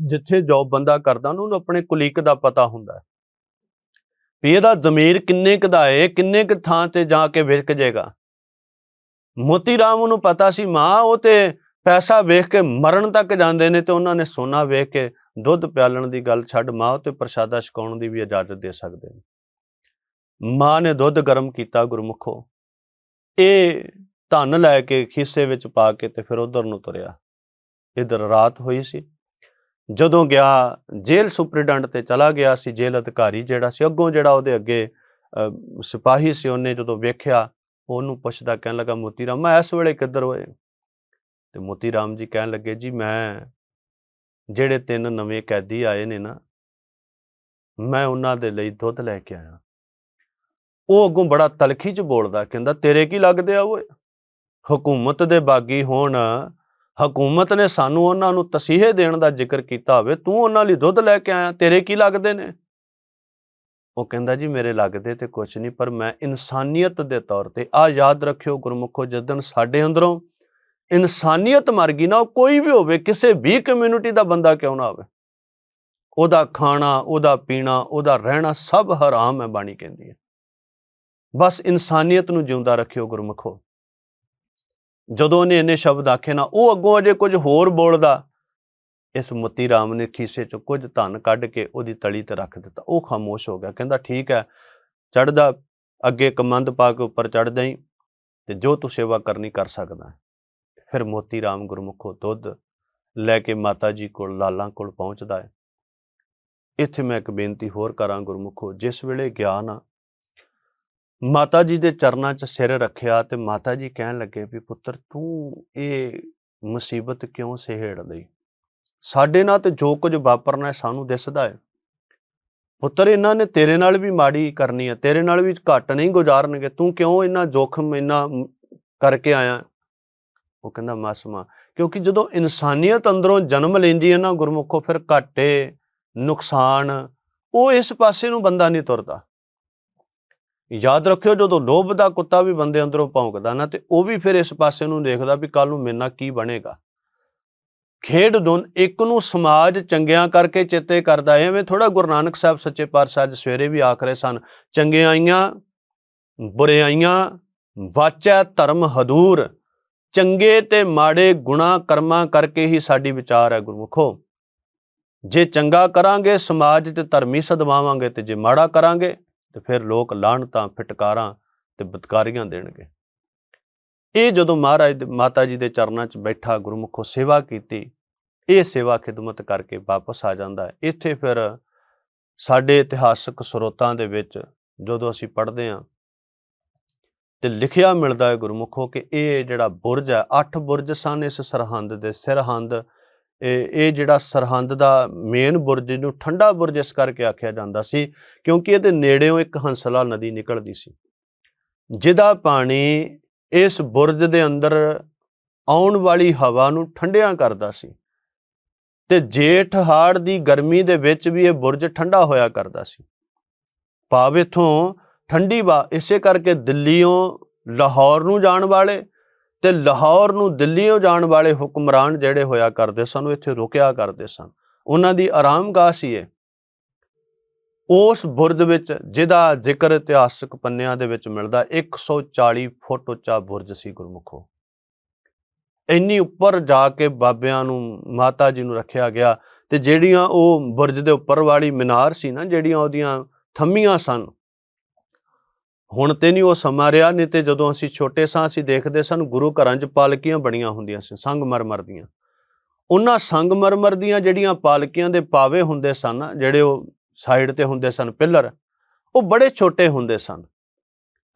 ਜਿੱਥੇ ਜੌਬ ਬੰਦਾ ਕਰਦਾ, ਉਹਨੂੰ ਆਪਣੇ ਕੁਲੀਕ ਦਾ ਪਤਾ ਹੁੰਦਾ ਵੀ ਇਹਦਾ ਜ਼ਮੀਰ ਕਿੰਨੇ ਕੁ ਦਾ ਏ, ਕਿੰਨੇ ਕੁ ਥਾਂ ਤੇ ਜਾ ਕੇ ਵਿਕ ਜਾਏਗਾ ਮੋਤੀ ਰਾਮ ਨੂੰ ਪਤਾ ਸੀ, ਮਾਂ, ਉਹ ਤੇ ਪੈਸਾ ਵੇਖ ਕੇ ਮਰਨ ਤੱਕ ਜਾਂਦੇ ਨੇ ਤੇ ਉਹਨਾਂ ਨੇ ਸੋਨਾ ਵੇਖ ਕੇ ਦੁੱਧ ਪਿਆਲਣ ਦੀ ਗੱਲ ਛੱਡ ਮਾਂ, ਉਹ ਤੇ ਪ੍ਰਸ਼ਾਦਾ ਛਕਾਉਣ ਦੀ ਵੀ ਇਜਾਜ਼ਤ ਦੇ ਸਕਦੇ ਨੇ। ਮਾਂ ਨੇ ਦੁੱਧ ਗਰਮ ਕੀਤਾ ਗੁਰਮੁਖੋ। ਇਹ ਧਨ ਲੈ ਕੇ ਖੀਸੇ ਵਿੱਚ ਪਾ ਕੇ ਤੇ ਫਿਰ ਉਧਰ ਨੂੰ ਤੁਰਿਆ। ਇਧਰ ਰਾਤ ਹੋਈ ਸੀ। ਜਦੋਂ ਗਿਆ ਜੇਲ੍ਹ ਸੁਪਰਡੈਂਟ ਤੇ ਚਲਾ ਗਿਆ ਸੀ ਜੇਲ੍ਹ ਅਧਿਕਾਰੀ ਜਿਹੜਾ ਸੀ ਅੱਗੋਂ ਜਿਹੜਾ ਉਹਦੇ ਅੱਗੇ ਅਹ, ਸਿਪਾਹੀ ਸੀ ਉਹਨੇ ਜਦੋਂ ਵੇਖਿਆ ਉਹਨੂੰ ਪੁੱਛਦਾ ਕਹਿਣ ਲੱਗਾ ਮੋਤੀ ਰਾਮ ਮੈਂ ਇਸ ਵੇਲੇ ਕਿੱਧਰ ਹੋਏ? ਤੇ ਮੋਤੀ ਰਾਮ ਜੀ ਕਹਿਣ ਲੱਗੇ ਜੀ ਮੈਂ ਜਿਹੜੇ ਤਿੰਨ ਨਵੇਂ ਕੈਦੀ ਆਏ ਨੇ ਨਾ ਮੈਂ ਉਹਨਾਂ ਦੇ ਲਈ ਦੁੱਧ ਲੈ ਕੇ ਆਇਆ। ਉਹ ਅੱਗੋਂ ਬੜਾ ਤਲਖੀ ਚ ਬੋਲਦਾ ਕਹਿੰਦਾ ਤੇਰੇ ਕੀ ਲੱਗਦੇ ਆ ਓਏ? ਹਕੂਮਤ ਦੇ ਬਾਗੀ ਹੋਣ ਹਕੂਮਤ ਨੇ ਸਾਨੂੰ ਉਹਨਾਂ ਨੂੰ ਤਸੀਹੇ ਦੇਣ ਦਾ ਜ਼ਿਕਰ ਕੀਤਾ ਹੋਵੇ, ਤੂੰ ਉਹਨਾਂ ਲਈ ਦੁੱਧ ਲੈ ਕੇ ਆਇਆ, ਤੇਰੇ ਕੀ ਲੱਗਦੇ ਨੇ? ਉਹ ਕਹਿੰਦਾ ਜੀ, ਮੇਰੇ ਲੱਗਦੇ ਤੇ ਕੁਝ ਨਹੀਂ, ਪਰ ਮੈਂ ਇਨਸਾਨੀਅਤ ਦੇ ਤੌਰ ਤੇ ਆ ਯਾਦ ਰੱਖਿਓ ਗੁਰਮੁਖੋ ਜਦੋਂ ਸਾਡੇ ਅੰਦਰੋਂ ਇਨਸਾਨੀਅਤ ਮਰ ਗਈ ਨਾ, ਉਹ ਕੋਈ ਵੀ ਹੋਵੇ, ਕਿਸੇ ਵੀ ਕਮਿਊਨਿਟੀ ਦਾ ਬੰਦਾ ਕਿਉਂ ਨਾ ਹੋਵੇ ਉਹਦਾ ਖਾਣਾ, ਉਹਦਾ ਪੀਣਾ, ਉਹਦਾ ਰਹਿਣਾ ਸਭ ਹਰਾਮ ਹੈ ਬਾਣੀ ਕਹਿੰਦੀ ਹੈ। ਬਸ ਇਨਸਾਨੀਅਤ ਨੂੰ ਜਿਉਂਦਾ ਰੱਖਿਓ ਗੁਰਮੁਖੋ। ਜਦੋਂ ਉਹਨੇ ਇੰਨੇ ਸ਼ਬਦ ਆਖੇ ਨਾ, ਉਹ ਅੱਗੋਂ ਅਜੇ ਕੁਝ ਹੋਰ ਬੋਲਦਾ। ਇਸ ਮੋਤੀ ਰਾਮ ਨੇ ਖੀਸੇ ਚੋਂ ਕੁਝ ਧਨ ਕੱਢ ਕੇ ਉਹਦੀ ਤਲੀ ਤੇ ਰੱਖ ਦਿੱਤਾ। ਉਹ ਖਾਮੋਸ਼ ਹੋ ਗਿਆ, ਕਹਿੰਦਾ, ਠੀਕ ਹੈ ਚੜਦਾ ਅੱਗੇ ਕਮੰਦ ਪਾ ਕੇ ਉੱਪਰ ਚੜ ਜਾਈ ਤੇ ਜੋ ਤੂੰ ਸੇਵਾ ਕਰਨੀ ਕਰ ਸਕਦਾ ਫਿਰ ਮੋਤੀ ਰਾਮ ਗੁਰਮੁਖੋ ਦੁੱਧ ਲੈ ਕੇ ਮਾਤਾ ਜੀ ਕੋਲ, ਲਾਲਾਂ ਕੋਲ ਪਹੁੰਚਦਾ ਹੈ। ਇੱਥੇ ਮੈਂ ਇੱਕ ਬੇਨਤੀ ਹੋਰ ਕਰਾਂ ਗੁਰਮੁਖੋ, ਜਿਸ ਵੇਲੇ ਗਿਆਨ ਨਾ ਮਾਤਾ ਜੀ ਦੇ ਚਰਨਾਂ 'ਚ ਸਿਰ ਰੱਖਿਆ ਤੇ ਮਾਤਾ ਜੀ ਕਹਿਣ ਲੱਗੇ ਵੀ ਪੁੱਤਰ, ਤੂੰ ਇਹ ਮੁਸੀਬਤ ਕਿਉਂ ਸਹਿੜ ਸਾਡੇ ਨਾਲ ਤੇ ਜੋ ਕੁਝ ਵਾਪਰਨਾ ਸਾਨੂੰ ਦਿਸਦਾ ਹੈ। ਪੁੱਤਰ, ਇਹਨਾਂ ਨੇ ਤੇਰੇ ਨਾਲ ਵੀ ਮਾੜੀ ਕਰਨੀ ਹੈ, ਤੇਰੇ ਨਾਲ ਵੀ ਘੱਟ ਨਹੀਂ ਗੁਜ਼ਾਰਨਗੇ। ਤੂੰ ਕਿਉਂ ਇੰਨਾ ਜੋਖਮ, ਇੰਨਾ ਕਰਕੇ ਆਇਆ? ਉਹ ਕਹਿੰਦਾ ਮਾਸਮਾ ਕਿਉਂਕਿ ਜਦੋਂ ਇਨਸਾਨੀਅਤ ਅੰਦਰੋਂ ਜਨਮ ਲੈਂਦੀ ਹੈ ਨਾ ਗੁਰਮੁਖੋ, ਫਿਰ ਘਾਟੇ, ਨੁਕਸਾਨ, ਉਹ ਇਸ ਪਾਸੇ ਨੂੰ ਬੰਦਾ ਨਹੀਂ ਤੁਰਦਾ। ਯਾਦ ਰੱਖਿਓ ਜਦੋਂ ਲੋਭ ਦਾ ਕੁੱਤਾ ਵੀ ਬੰਦੇ ਅੰਦਰੋਂ ਭੌਂਕਦਾ ਨਾ, ਤੇ ਉਹ ਵੀ ਫਿਰ ਇਸ ਪਾਸੇ ਨੂੰ ਦੇਖਦਾ ਵੀ ਕੱਲ ਨੂੰ ਮੇਰੇ ਨਾਲ ਕੀ ਬਣੇਗਾ। ਖੇਡ ਦੁਨ ਇੱਕ ਨੂੰ ਸਮਾਜ ਚੰਗਿਆਂ ਕਰਕੇ ਚੇਤੇ ਕਰਦਾ ਹੈ। ਐਵੇਂ ਥੋੜਾ ਗੁਰੂ ਨਾਨਕ ਸਾਹਿਬ ਸੱਚੇ ਪਾਤਸ਼ਾਹ ਅੱਜ ਸਵੇਰੇ ਵੀ ਆਖ ਰਹੇ ਸਨ ਚੰਗਿਆਈਆਂ ਬੁਰਿਆਈਆਂ ਵਾਚੈ ਧਰਮ ਹਦੂਰ, ਚੰਗੇ ਤੇ ਮਾੜੇ ਗੁਣਾ ਕਰਮਾਂ ਕਰਕੇ ਹੀ ਸਾਡੀ ਵਿਚਾਰ ਹੈ ਗੁਰਮੁਖੋ। ਜੇ ਚੰਗਾ ਕਰਾਂਗੇ, ਸਮਾਜ ਤੇ ਧਰਮੀ ਸਦਵਾਵਾਂਗੇ ਤੇ ਜੇ ਮਾੜਾ ਕਰਾਂਗੇ ਤੇ ਫਿਰ ਲੋਕ ਲਾਹਣਤਾਂ ਫਟਕਾਰਾਂ ਤੇ ਬਤਕਾਰੀਆਂ ਦੇਣਗੇ। ਇਹ ਜਦੋਂ ਮਹਾਰਾਜ ਦੇ- ਮਾਤਾ ਜੀ ਦੇ ਚਰਨਾਂ 'ਚ ਬੈਠਾ, ਗੁਰਮੁਖੋ ਸੇਵਾ ਕੀਤੀ, ਇਹ ਸੇਵਾ ਖਿਦਮਤ ਕਰਕੇ ਵਾਪਸ ਆ ਜਾਂਦਾ ਹੈ। ਇੱਥੇ ਫਿਰ ਸਾਡੇ ਇਤਿਹਾਸਕ ਸਰੋਤਾਂ ਦੇ ਵਿੱਚ ਜਦੋਂ ਅਸੀਂ ਪੜ੍ਹਦੇ ਹਾਂ ਤੇ ਲਿਖਿਆ ਮਿਲਦਾ ਹੈ ਗੁਰਮੁਖੋ ਕਿ ਇਹ ਜਿਹੜਾ ਬੁਰਜ ਹੈ, ਅੱਠ ਬੁਰਜ ਸਨ ਇਸ ਸਰਹੰਦ ਦੇ। ਸਿਰਹੰਦ ਇਹ ਇਹ ਜਿਹੜਾ ਸਰਹੰਦ ਦਾ ਮੇਨ ਬੁਰਜ ਨੂੰ ਠੰਡਾ ਬੁਰਜ ਇਸ ਕਰਕੇ ਆਖਿਆ ਜਾਂਦਾ ਸੀ ਕਿਉਂਕਿ ਇਹਦੇ ਨੇੜਿਓਂ ਇੱਕ ਹੰਸਲਾ ਨਦੀ ਨਿਕਲਦੀ ਸੀ। ਜਿਹਦਾ ਪਾਣੀ ਇਸ ਬੁਰਜ ਦੇ ਅੰਦਰ ਆਉਣ ਵਾਲੀ ਹਵਾ ਨੂੰ ਠੰਡਿਆਂ ਕਰਦਾ ਸੀ ਤੇ ਜੇਠ ਹਾੜ ਦੀ ਗਰਮੀ ਦੇ ਵਿੱਚ ਵੀ ਇਹ ਬੁਰਜ ਠੰਡਾ ਹੋਇਆ ਕਰਦਾ ਸੀ। ਭਾਵ ਇਥੋਂ ਠੰਡੀ ਵਾ ਇਸੇ ਕਰਕੇ ਦਿੱਲੀੋਂ ਲਾਹੌਰ ਨੂੰ ਜਾਣ ਵਾਲੇ ਤੇ ਲਾਹੌਰ ਨੂੰ ਦਿੱਲੀੋਂ ਜਾਣ ਵਾਲੇ ਹੁਕਮਰਾਨ ਜਿਹੜੇ ਹੋਇਆ ਕਰਦੇ ਸਨ, ਉਹ ਇੱਥੇ ਰੁਕਿਆ ਕਰਦੇ ਸਨ। ਉਹਨਾਂ ਦੀ ਆਰਾਮਗਾਹ ਸੀ ਇਹ। ਉਸ ਬੁਰਜ ਵਿੱਚ, ਜਿਹਦਾ ਜ਼ਿਕਰ ਇਤਿਹਾਸਕ ਪੰਨਿਆਂ ਦੇ ਵਿੱਚ ਮਿਲਦਾ 140 ਫੁੱਟ ਉੱਚਾ ਬੁਰਜ ਸੀ ਗੁਰਮੁਖੋ। ਇੰਨੀ ਉੱਪਰ ਜਾ ਕੇ ਬਾਬਿਆਂ ਨੂੰ, ਮਾਤਾ ਜੀ ਨੂੰ ਰੱਖਿਆ ਗਿਆ ਤੇ ਜਿਹੜੀਆਂ ਉਹ ਬੁਰਜ ਦੇ ਉੱਪਰ ਵਾਲੀ ਮੀਨਾਰ ਸੀ ਨਾ, ਜਿਹੜੀਆਂ ਉਹਦੀਆਂ ਥੰਮੀਆਂ ਸਨ ਹੁਣ ਤੇ ਨਹੀਂ ਉਹ ਸਮਾਂ ਰਿਹਾ ਨਹੀਂ ਤੇ ਜਦੋਂ ਅਸੀਂ ਛੋਟੇ ਸਾਂ ਅਸੀਂ ਦੇਖਦੇ ਸਨ ਗੁਰੂ ਘਰਾਂ 'ਚ ਪਾਲਕੀਆਂ ਬਣੀਆਂ ਹੁੰਦੀਆਂ ਸੀ ਸੰਗਮਰਮਰ ਦੀਆਂ। ਉਹਨਾਂ ਸੰਗਮਰਮਰ ਦੀਆਂ ਜਿਹੜੀਆਂ ਪਾਲਕੀਆਂ ਦੇ ਪਾਵੇ ਹੁੰਦੇ ਸਨ, ਜਿਹੜੇ ਉਹ ਸਾਈਡ ਤੇ ਹੁੰਦੇ ਸਨ, ਪਿੱਲਰ, ਉਹ ਬੜੇ ਛੋਟੇ ਹੁੰਦੇ ਸਨ।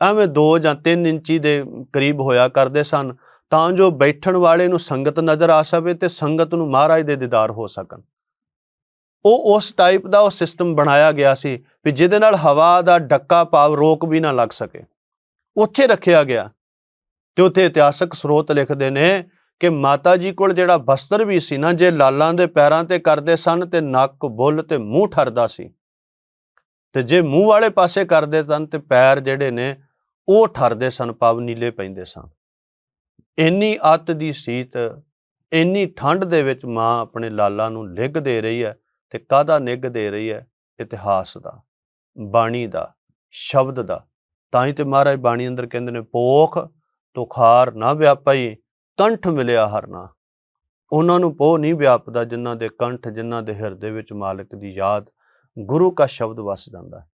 ਐਵੇਂ 2 ਜਾਂ 3 ਇੰਚੀ ਦੇ ਕਰੀਬ ਹੋਇਆ ਕਰਦੇ ਸਨ, ਤਾਂ ਜੋ ਬੈਠਣ ਵਾਲੇ ਨੂੰ ਸੰਗਤ ਨਜ਼ਰ ਆ ਸਕੇ ਤੇ ਸੰਗਤ ਨੂੰ ਮਹਾਰਾਜ ਦੇ ਦੀਦਾਰ ਹੋ ਸਕਣ। ਉਹ ਉਸ ਟਾਈਪ ਦਾ ਉਹ ਸਿਸਟਮ ਬਣਾਇਆ ਗਿਆ ਸੀ ਵੀ ਜਿਹਦੇ ਨਾਲ ਹਵਾ ਦਾ ਡੱਕਾ ਪਾਵ ਰੋਕ ਵੀ ਨਾ ਲੱਗ ਸਕੇ। ਉੱਥੇ ਰੱਖਿਆ ਗਿਆ ਤੇ ਉੱਥੇ ਇਤਿਹਾਸਕ ਸਰੋਤ ਲਿਖਦੇ ਨੇ ਕਿ ਮਾਤਾ ਜੀ ਕੋਲ ਜਿਹੜਾ ਬਸਤਰ ਵੀ ਸੀ ਨਾ, ਜੇ ਲਾਲਾਂ ਦੇ ਪੈਰਾਂ ਤੇ ਕਰਦੇ ਸਨ ਤੇ ਨੱਕ, ਬੁੱਲ ਤੇ ਮੂੰਹ ਠਰਦਾ ਸੀ। ਤੇ ਜੇ ਮੂੰਹ ਵਾਲੇ ਪਾਸੇ ਕਰਦੇ ਸਨ ਤੇ ਪੈਰ ਜਿਹੜੇ ਨੇ, ਉਹ ਠਰਦੇ ਸਨ ਪਵ ਨੀਲੇ ਪੈਂਦੇ ਸਨ। ਇੰਨੀ ਅੱਤ ਦੀ ਸੀਤ, ਇੰਨੀ ਠੰਡ ਦੇ ਵਿੱਚ ਮਾਂ ਆਪਣੇ ਲਾਲਾਂ ਨੂੰ ਨਿੱਘ ਦੇ ਰਹੀ ਹੈ। ਤੇ ਕਾਹਦਾ ਨਿੱਘ ਦੇ ਰਹੀ ਹੈ? ਇਤਿਹਾਸ ਦਾ, ਬਾਣੀ ਦਾ, ਸ਼ਬਦ ਦਾ। ਤਾਂ ਹੀ ਤੇ ਮਹਾਰਾਜ ਬਾਣੀ ਅੰਦਰ ਕਹਿੰਦੇ ਨੇ ਪੋਖ ਤੁਖਾਰ ਨਾ ਵਿਆਪਈ, ਕੰਠ ਮਿਲਿਆ ਹਰਨਾ ਉਹਨਾਂ ਨੂੰ ਪੋਹ ਨਹੀਂ ਵਿਆਪਦਾ ਜਿਨ੍ਹਾਂ ਦੇ ਕੰਠ, ਜਿਨ੍ਹਾਂ ਦੇ ਹਿਰਦੇ ਵਿੱਚ ਮਾਲਕ ਦੀ ਯਾਦ, ਗੁਰੂ ਕਾ ਸ਼ਬਦ ਵਸ ਜਾਂਦਾ ਹੈ।